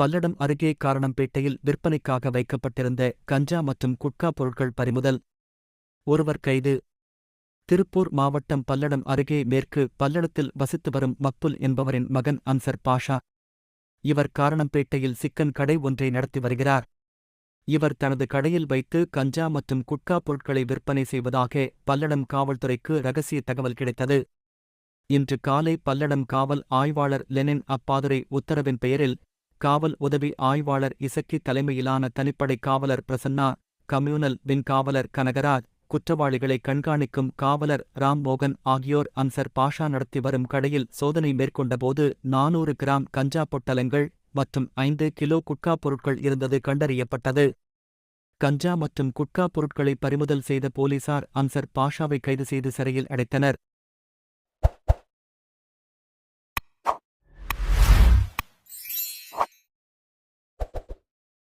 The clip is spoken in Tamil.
பல்லடம் அருகே காரணம்பேட்டையில் விற்பனைக்காக வைக்கப்பட்டிருந்த கஞ்சா மற்றும் குட்கா பொருட்கள் பறிமுதல். ஒருவர் கைது. திருப்பூர் மாவட்டம் பல்லடம் அருகே மேற்கு பல்லடத்தில் வசித்து வரும் மக்புல் என்பவரின் மகன் அன்சர் பாஷா. இவர் காரணம்பேட்டையில் சிக்கன் கடை ஒன்றை நடத்தி வருகிறார். இவர் தனது கடையில் வைத்து கஞ்சா மற்றும் குட்கா பொருட்களை விற்பனை செய்வதாக பல்லடம் காவல்துறைக்கு ரகசிய தகவல் கிடைத்தது. இன்று காலை பல்லடம் காவல் ஆய்வாளர் லெனின் அப்பாதுரை உத்தரவின் பெயரில் காவல் உதவி ஆய்வாளர் இசக்கி தலைமையிலான தனிப்படை காவலர் பிரசன்னா கம்யூனல் வின் காவலர் கனகராஜ் குற்றவாளிகளை கண்காணிக்கும் காவலர் ராம்மோகன் ஆகியோர் அன்சர் பாஷா நடத்தி வரும் கடையில் சோதனை மேற்கொண்டபோது நானூறு கிராம் கஞ்சா பொட்டலங்கள் மற்றும் ஐந்து கிலோ குட்கா பொருட்கள் இருந்தது கண்டறியப்பட்டது. கஞ்சா மற்றும் குட்கா பொருட்களை பறிமுதல் செய்த போலீசார் அன்சர் பாஷாவை கைது செய்து சிறையில் அடைத்தனர்.